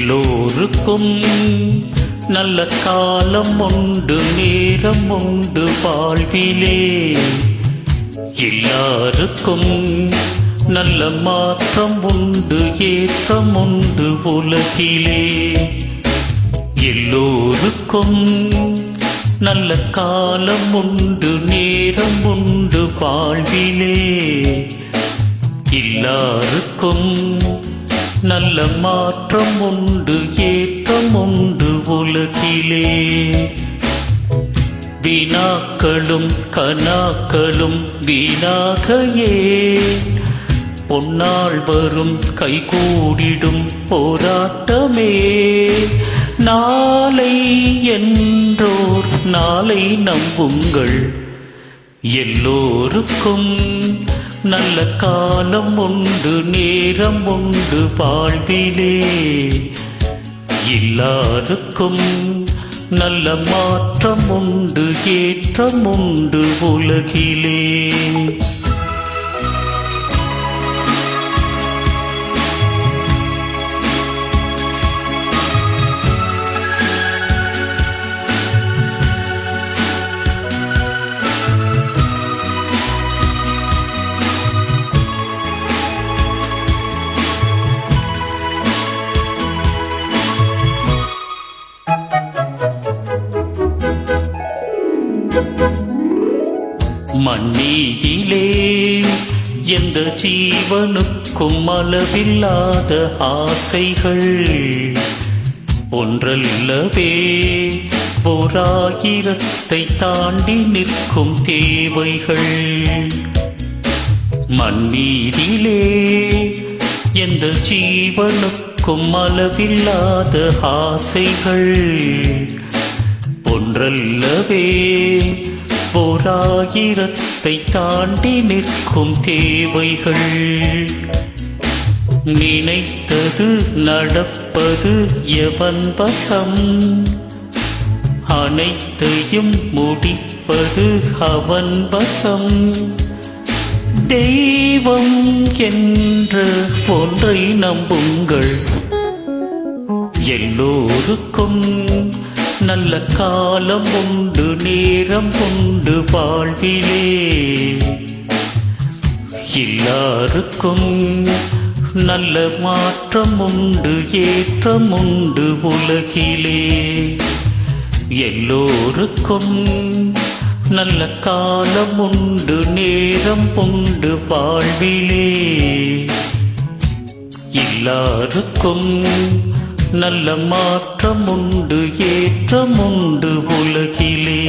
எல்லோருக்கும் நல்ல காலம் உண்டு நேரம் உண்டு வாழ்விலே. எல்லாருக்கும் நல்ல மாற்றம் உண்டு ஏற்றம் உண்டு உலகிலே. எல்லோருக்கும் நல்ல காலம் உண்டு நேரம் உண்டு வாழ்விலே. எல்லாருக்கும் நல்ல மாற்றம் உண்டு ஏற்றம் உண்டு உலகிலே. வினாக்களும் கனாக்களும் வீணாகையே. பொன்னால் வரும் கைகூடிடும் போராட்டமே. நாளை என்றோர் நாளை நம்புங்கள். எல்லோருக்கும் நல்ல காலம் உண்டு நேரம் உண்டு வாழ்விலே. எல்லாருக்கும் நல்ல மாற்றம் உண்டு ஏற்றம் உண்டு உலகிலே. மண்ணீதிலே எந்த ஜீவனுக்கும் அளவில்லாத ஆசைகள் ஒன்றல்லவே ஓராயிரத்தை தாண்டி நிற்கும் தேவைகள். மண்ணீதிலே எந்த ஜீவனுக்கும் அளவில்லாத ஆசைகள். ஒன்றல்லவே ஓராயிரத்தை தாண்டி நிற்கும் தேவைகள். நினைத்தது நடப்பது எவன் வசம்? அனைத்தையும் முடிப்பது அவன் வசம். தெய்வம் என்ற ஒன்றை நம்புங்கள். எல்லோருக்கும் நல்ல காலம் உண்டு நேரம் உண்டு வாழ்விலே. எல்லாருக்கும் நல்ல மாற்றம் உண்டு ஏற்றம் உண்டு உலகிலே. எல்லோருக்கும் நல்ல காலம் உண்டு நேரம் உண்டு வாழ்விலே. எல்லாருக்கும் நல்ல மாற்றம் உண்டு ஏற்றம் உண்டு உலகிலே.